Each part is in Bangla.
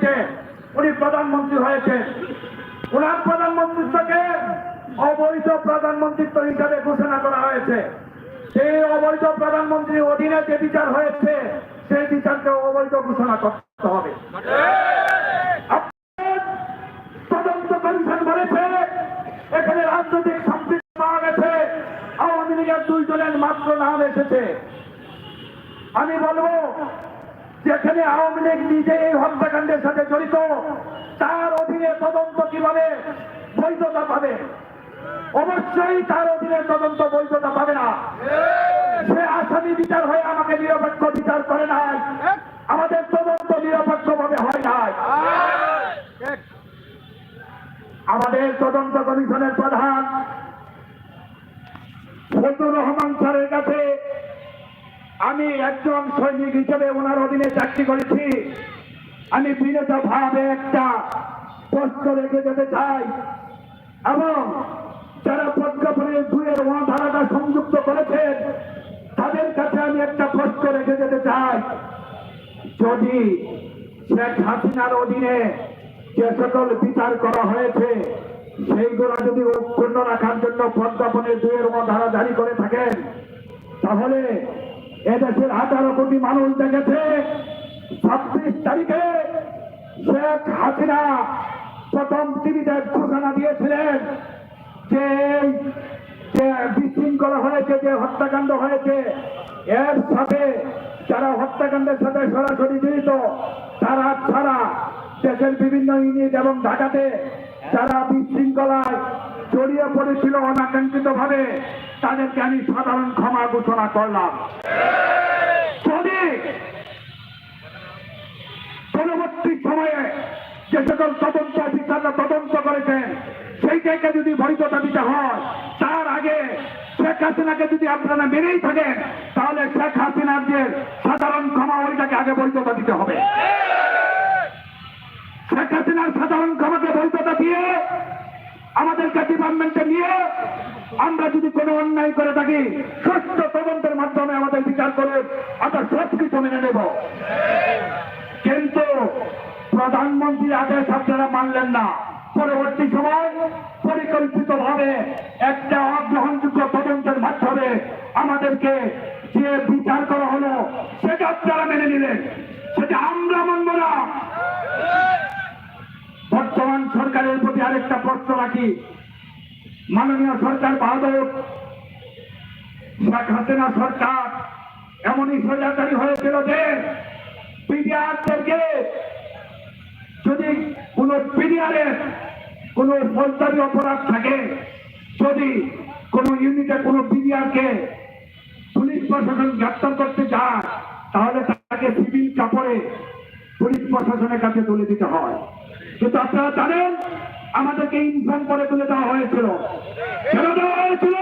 পার্টিতে উনি প্রধানমন্ত্রী হয়েছেন। ওনার প্রধানমন্ত্রিত্বকে অবৈধ প্রধানমন্ত্রিত্ব হিসাবে ঘোষণা করা হয়েছে। সেই অবৈধ প্রধানমন্ত্রীর অধীনে যে বিচার হয়েছে, সেই বিচারকে অবৈধ ঘোষণা করতে হবে। তদন্ত কমিশন বলেছে, এখানে রাজনৈতিক সম্পৃক্ত পাওয়া গেছে। আওয়ামী লীগের দুইজনের মাত্র নাম এসেছে। আমি বলব যেখানে আওয়ামী লীগ নিজে এই হত্যাকাণ্ডের সাথে জড়িত, তার অধীনে তদন্ত কীভাবে বৈধতা পাবে? অবশ্যই তার অধীনে তদন্ত বৈধতা পাবে না। সে আসামি বিচার হয়ে আমাকে নিরপেক্ষ বিচার করে নাই। আমাদের তদন্ত নিরপেক্ষভাবে হয় নাই। আমাদের তদন্ত কমিশনের প্রধান ফজলুর রহমান স্যারের কাছে আমি একজন সৈনিক হিসেবে ওনার অধীনে চাকরি করেছি। আমি বিনীত ভাবে একটা প্রশ্ন রেখে যেতে চাই। এবং যারা প্রজ্ঞাপনের দুয়ের ধারাটা সংযুক্ত করেছেন, তাদের কাছে আমি একটা প্রশ্ন রেখে যেতে চাই। যদি শেখ হাসিনার অধীনে যে সকল বিচার করা হয়েছে, সেইগুলো যদি অক্ষুণ্ণ রাখার জন্য প্রজ্ঞাপনের দুয়ের ধারা জারি করে থাকেন, তাহলে এদেশের হাজারো কোটি মানুষ দেখেছে, ছাব্বিশ তারিখে শেখ হাসিনা প্রথম টিভিতে ঘোষণা দিয়েছিলেন যে বিশৃঙ্খলা হয়েছে, যে হত্যাকাণ্ড হয়েছে, এর সাথে যারা হত্যাকাণ্ডের সাথে সরাসরি জড়িত, তারা ছাড়া দেশের বিভিন্ন ইউনিট এবং ঢাকাতে যারা বিশৃঙ্খলায় জড়িয়ে পড়েছিল অনাকাঙ্ক্ষিত ভাবে তাদেরকে আমি সাধারণ ক্ষমা ঘোষণা করলাম। যদি পরবর্তী সময়ে যে সকল তদন্ত অফিসাররা তদন্ত করেছেন সেইটাকে যদি বৈধতা দিতে হয়, তার আগে শেখ হাসিনাকে যদি আপনারা মেনেই থাকেন, তাহলে শেখ হাসিনার যে সাধারণ ক্ষমা, ওইটাকে আগে বৈধতা দিতে হবে। শেখ হাসিনার সাধারণ ক্ষমাকে বৈধতা দিয়ে আমাদেরকে ডিপার্টমেন্টে নিয়ে আমরা যদি কোনো অন্যায় করে থাকি সুস্থ তদন্তের মাধ্যমে আমাদের বিচার করে, আমরা সব কিছু মেনে নেব। কিন্তু প্রধানমন্ত্রীর আদেশ আপনারা মানলেন না। পরবর্তী সময় পরিকল্পিত ভাবে একটা অগ্রহণযোগ্য তদন্তের মাধ্যমে আমাদেরকে যে বিচার করা হলো, সেটা আপনারা মেনে নিলেন। সেটা আমরা মানব না। বর্তমান সরকারের প্রতি আরেকটা রাখি মাননীয় সরকার বাহাদুর, শেখ হাসিনা সরকার, এমনই সজাচারী হয়েছিল যে পিডিআরদেরকে যদি কোনো পিডিআরের কোনো ফৌজদারি অপরাধ থাকে, যদি কোনো ইউনিটে কোনো পিডিআরকে পুলিশ প্রশাসন গ্রেপ্তার করতে যায়, তাহলে তাকে সিভিল কাপড়ে পুলিশ প্রশাসনের কাছে তুলে দিতে হয়। কিন্তু আপনারা জানেন আমাদেরকে ইনফর্ম করে তুলে দেওয়া হয়েছিল। কেন দেওয়া হয়েছিল।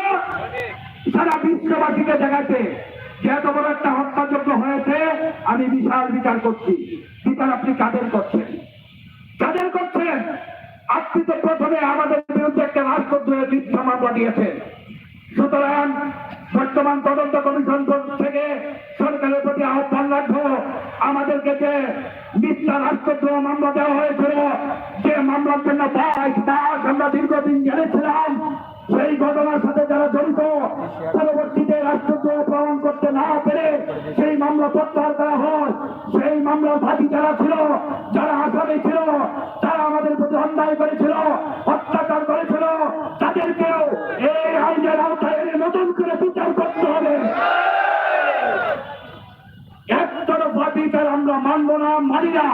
সারা বিশ্ববাসীকে দেখাতে যে এত বড় একটা হত্যাযজ্ঞ হয়েছে, আমি বিশাল বিচার করছি। বিচার আপনি কাদের করছেন? কাদের করছেন? আপনি তো প্রথমে আমাদের বিরুদ্ধে একটা রাষ্ট্রদ্রোহের মিথ্যা মামলা দিয়েছেন। সুতরাং বর্তমান তদন্ত কমিশন থেকে সরকারের প্রতি আহ্বান রাখব। আমাদেরকে যে মিথ্যা রাষ্ট্রদ্রোহ মামলা দেওয়া হয়েছিল, যে মামলার জন্য বাইশ মাস আমরা দীর্ঘদিন জেনেছিলাম সেই ঘটনার সাথে যারা জড়িত, পরবর্তীতে রাষ্ট্রদ্রোহ প্রমাণ করতে না পেরে সেই মামলা প্রত্যাহার করা হয়। সেই মামলার বাদী যারা ছিল, যারা আসামি ছিল, তারা আমাদের প্রতি অন্যায় করেছিল। না।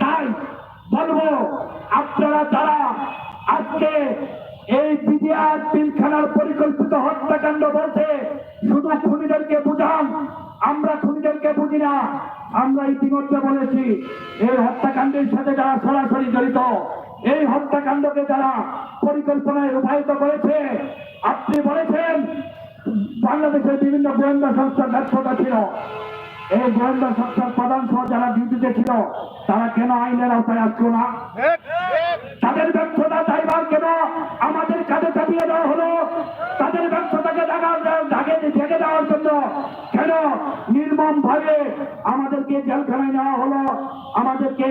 তাই বলব, আপনারা যারা আজকে এই বিডিআর পিলখানার পরিকল্পিত হত্যাকাণ্ড বলছে শুধু খুনিদেরকে বুঝান, আমরা খুনিদেরকে বুঝি না। আমরা ইতিমধ্যে বলেছি, এই হত্যাকাণ্ডের সাথে যারা সরাসরি জড়িত, এই হত্যাকাণ্ডকে যারা পরিকল্পনায় রূপায়িত করেছে, আপনি বলেছেন, বাংলাদেশের বিভিন্ন গোয়েন্দা সংস্থার ব্যর্থতা ছিল। এই গোয়েন্দা সংস্থার প্রধান সহ যারা ডিউটিতে ছিল, তারা কেন আইনের আওতায় আসলো না? তাদের ব্যর্থতা দায়ভার কেন আমাদের কাজে চাপিয়ে দেওয়া হলো? তাদের ব্যর্থতাকে ঢাকা দেওয়ার জন্য কেন নির্মম ভাবে আমাদেরকে জেলখানায় নেওয়া হলো? আমাদেরকে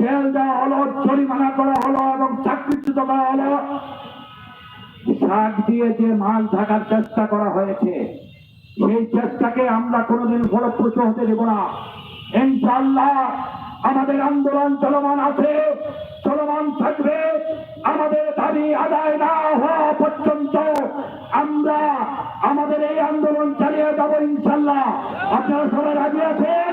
জেল দেওয়া হলো, জরিমানা করা হলো এবং চাকরিচ্যুত করা হলো। শাক দিয়ে যে মাছ ঢাকার চেষ্টা করা হয়েছে সেই চেষ্টাকে আমরা কোনোদিন ফলপ্রসূ হতে দেব না। ইনশাল্লাহ আমাদের আন্দোলন চলমান আছে, চলমান থাকবে। আমাদের দাবি আদায় না হওয়া পর্যন্ত আমরা আমাদের এই আন্দোলন চালিয়ে যাব ইনশাল্লাহ আপনারা সবাই রাজি আছেন?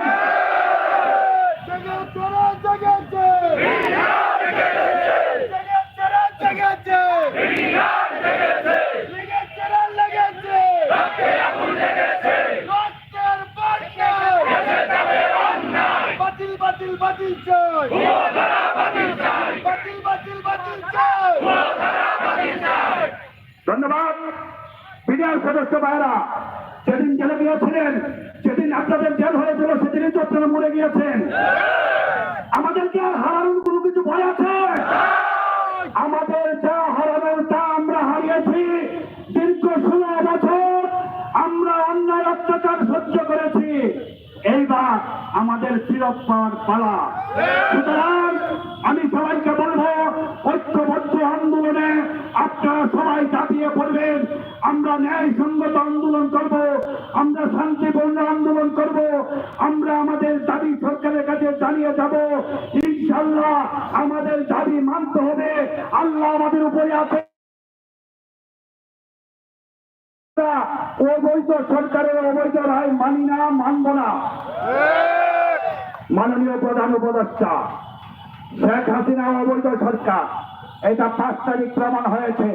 বাতিল বাতিল চাই। বাতিল বাতিল বাতিল চাই। ধন্যবাদ। বিডিআর সদস্য ভাইরা যেদিন জেলে গিয়েছিলেন, যেদিন আপনাদের জেল হয়েছিল, সেদিনই তো আপনারা মরে গিয়েছেন। আমাদেরকে আর হারানোর কোনো কিছু ভয় আছে? আমাদের যা হারানোর তা আমরা হারিয়েছি। দীর্ঘ ষোলো বছর আমরা অন্যায় অত্যাচার সহ্য করেছি। এইবার আমাদের পাওয়ার পালা। সুতরাং আমি সবাইকে বলব, ঐক্যবদ্ধ আন্দোলনে আপনারা সবাই চাপিয়ে পড়বেন। আমরা ন্যায় সঙ্গত আন্দোলন করব, আমরা শান্তিপূর্ণ আন্দোলন করব, আমরা আমাদের দাবি সরকারের কাছে জানিয়ে যাব ইনশাল্লাহ আমাদের দাবি মানতে হবে। আল্লাহ আমাদের উপরে আছে। অবৈধ সরকারের অবৈধ রায় মানি না, মানব না। মাননীয় প্রধান উপদেষ্টা, শেখ হাসিনা অবৈধ সরকার, এটা পাঁচ তারিখ প্রমাণ হয়েছে।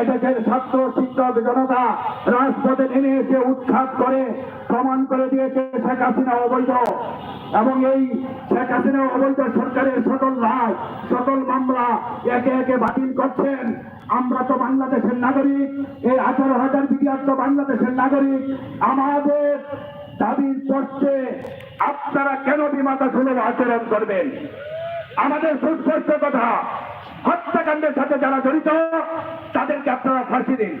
এদেশের ছাত্র, শিক্ষক, জনতা রাজপথে নেমে এসে উৎখাত করে, প্রমাণ করে দিয়েছে শেখ হাসিনা অবৈধ। এবং এই শেখ হাসিনা অবৈধ সরকারের সকল রায়, সকল মামলা একে একে বাতিল করছেন। আমরা তো বাংলাদেশের নাগরিক, এই আঠারো হাজার তো বাংলাদেশের নাগরিক। আমাদের দাবির পক্ষে আপনারা কেন বিমাতা সুলভ আচরণ করবেন? আমাদের সুস্পষ্ট কথা, হত্যাকাণ্ডের সাথে যারা জড়িত, তাদেরকে আপনারা ফাঁসি দিন।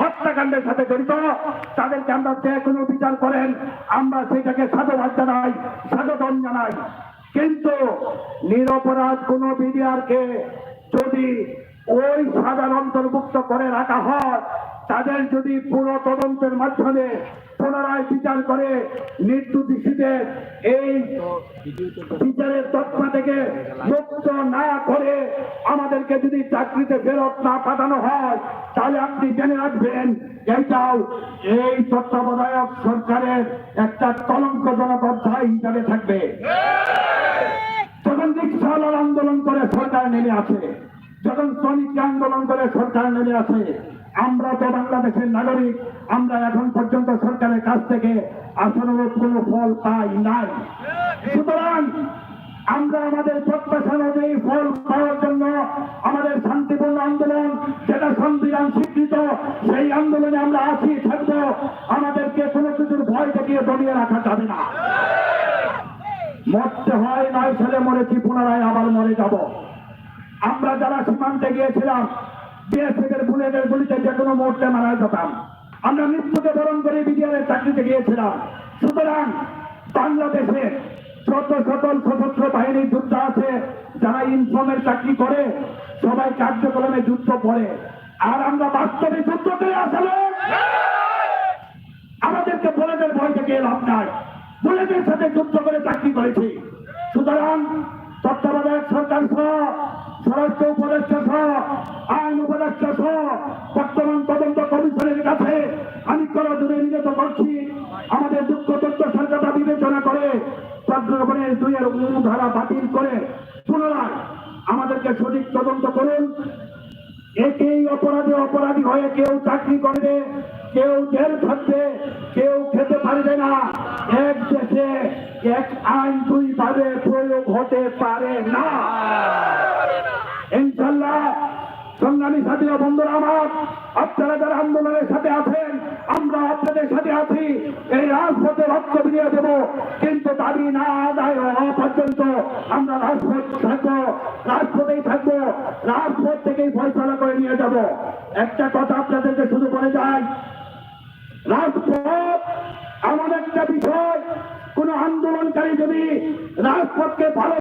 হত্যাকাণ্ডের সাথে জড়িত, তাদেরকে আমরা যে কোনো বিচার করেন, আমরা সেটাকে সাধুবাদ জানাই স্বাগতম জানাই। কিন্তু নিরপরাধ কোন বিডিআরকে যদি ওই সাজার অন্তর্ভুক্ত করে রাখা হয়, তাদের যদি পুরো তদন্তের মাধ্যমে পুনরায় বিচার করে নির্দোষীদের এই বিচারের তৎপা থেকে মুক্ত না করে আমাদেরকে যদি চাকরিতে ফেরত না পাঠানো হয়, তাহলে আপনি জেনে রাখবেন, এইটাও এই তত্ত্বাবধায়ক সরকারের একটা কলঙ্কজনক অধ্যায় হিসাবে থাকবে। যখন রিক্সাওয়ালার আন্দোলন করে সরকার নেমে আসে, যখন শ্রমিক আন্দোলন করে সরকার নেমে আসে আমরা তো বাংলাদেশের নাগরিক, আমরা এখন পর্যন্ত সরকারের কাছ থেকে আশানুরূপ কোনো ফল পাই নাই। সুতরাং আমরা আমাদের প্রত্যাশা অনুযায়ী ফল পাওয়ার জন্য আমাদের শান্তিপূর্ণ আন্দোলন, যেটা সংবিধান স্বীকৃত, সেই আন্দোলনে আমরা আছি, থাকব। আমাদেরকে কোনো কিছুর ভয় দেখিয়ে দমিয়ে রাখা যাবে না। মরতে হয় নয় ছেলে মরেছি, পুনরায় আবার মরে যাব। আমরা যারা সীমান্তে গিয়েছিলাম বিএসএফের বুলেটের গুলিতে যে কোনো মুহূর্তে মারা যেতাম। আমরা মৃত্যুকে বরণ করে বিডিআরের চাকরিতে গিয়েছিলাম। সুতরাং বাংলাদেশে শত সকল সশস্ত্র বাহিনীর যুদ্ধ আছে, যারা ইনফর্মের চাকরি করে, সবাই কার্যক্রমে যুদ্ধ করে আর আমরা বাস্তবে যুদ্ধতে আসলে আমাদেরকে বুলেটের ভয় থেকে লাভ নাই। বুলেটের সাথে যুদ্ধ করে চাকরি করেছি। সুতরাং তত্ত্বাবধায়ক সরকার সহ স্বরাষ্ট্র উপদেষ্টা সহ আইন উপদেষ্টা সহ বর্তমান তদন্ত কমিশনের কাছে আমি দূরে নিগত করছি। আমাদের দুঃখ তথ্য সরকারটা বিবেচনা করে প্রজ্ঞাপনের দুইয়ের ধারা বাতিল করে পুনরায় আমাদেরকে সঠিক তদন্ত করুন। একেই অপরাধে অপরাধী হয়ে কেউ চাকরি করবে। কেউ জেল থাকবে কেউ খেতে পারবে না। এক দেশে এক আইন দুই ভাবে প্রয়োগ হতে পারে না। ইনশাল্লাহ সংগ্রামী সাথীরা বন্ধুরা আমার, আপনারা যারা আন্দোলনের সাথে আছেন, আমরা আপনাদের সাথে আছি। এই রাজপথে রক্ত বিলিয়ে দেব, কিন্তু দাবি না আদায় হওয়া পর্যন্ত আমরা রাজপথ থাকব, রাজপথেই থাকব, রাজপথ থেকেই ফয়সলা করে নিয়ে যাব। একটা কথা আপনাদেরকে শুধু বলে যাই রাজপথ আমাদের একটা বিষয় কোন আন্দোলনকারী যদি রাজপথকে ভালো